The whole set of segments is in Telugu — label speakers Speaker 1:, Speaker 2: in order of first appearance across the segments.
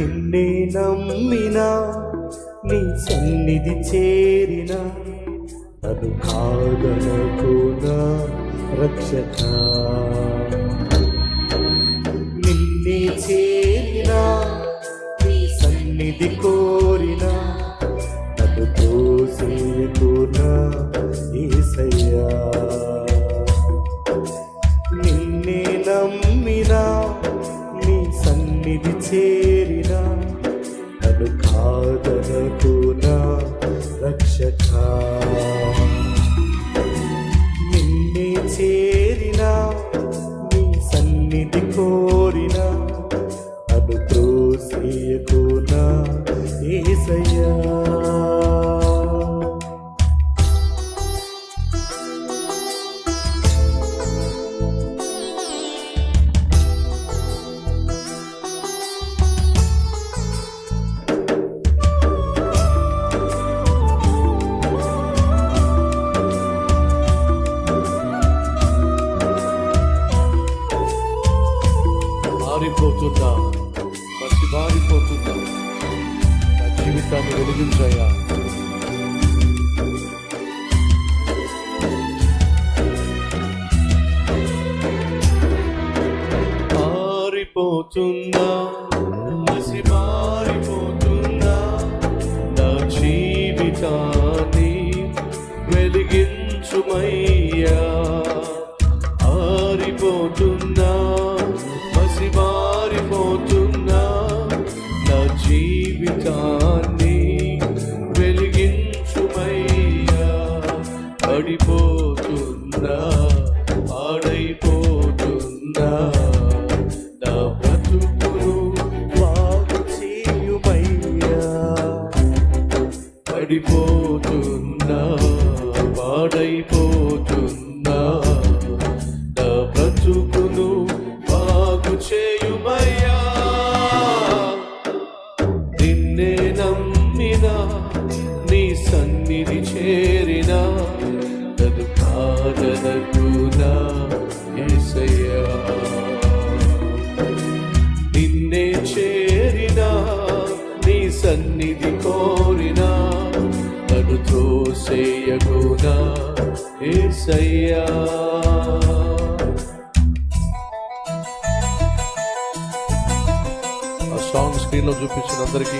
Speaker 1: నిన్నే నమ్మినా నీ సన్నిధి చేరిన అను కాదనకునా రక్షక. నిన్నే చేరిన నీ సన్నిధి కోరిన అను తోసేకునా ఈసయ్యా నిన్నే నమ్మినా నీ సన్నిధి చేరి
Speaker 2: పోతుందా మసి మారిపోతున్నా నా జీవితాన్ని వెలిగించాయా మారిపోతున్నా మసి మారిపోతున్నా నా జీవితాన్ని వెలిగించుమయ్యా. పడిపోతున్నా పాడైపోతుందా నా బ్రతుకును
Speaker 1: బాగు చేయుమయ్యా.
Speaker 2: పడిపోతుందా పాడైపోతుందా కాదనకునా యేసయ్యా నిన్నే చేరినా నీ సన్నిధి కోరినా నన్ను త్రోసేయగునా ఏసయ్యా సాంగ్ స్క్రీన్లో చూపించిన అందరికీ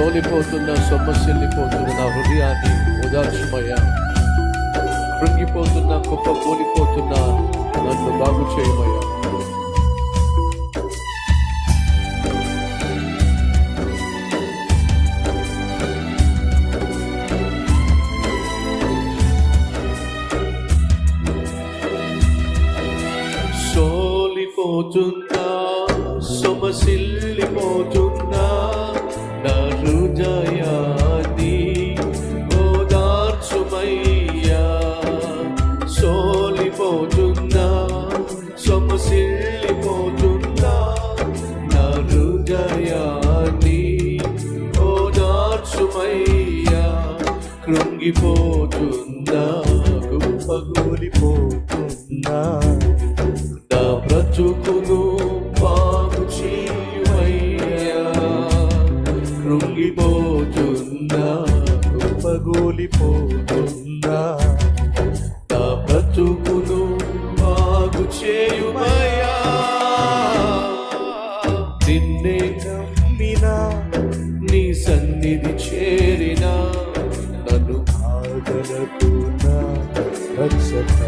Speaker 2: తోలిపోతున్న సొమ్మసిల్లిపోతున్న నా హృదయాన్ని ఉదార్చమయ్యా కృంగిపోతున్న కుప్ప కూలిపోతున్న నన్ను బాగు చేయమయ్యా. సోలిపోతున్నా సొమసిల్లి ఓదార్చుమయ్యా కృంగిపోతున్నా గుప్పగూలిపోతున్నా నా బ్రతుకును బాగు చేయమయ్యా కృంగిపోతున్నా
Speaker 1: పగులిపోతున్నా
Speaker 2: సన్నిధి చేరినా నన్ను
Speaker 1: ఆదరకునా రక్షక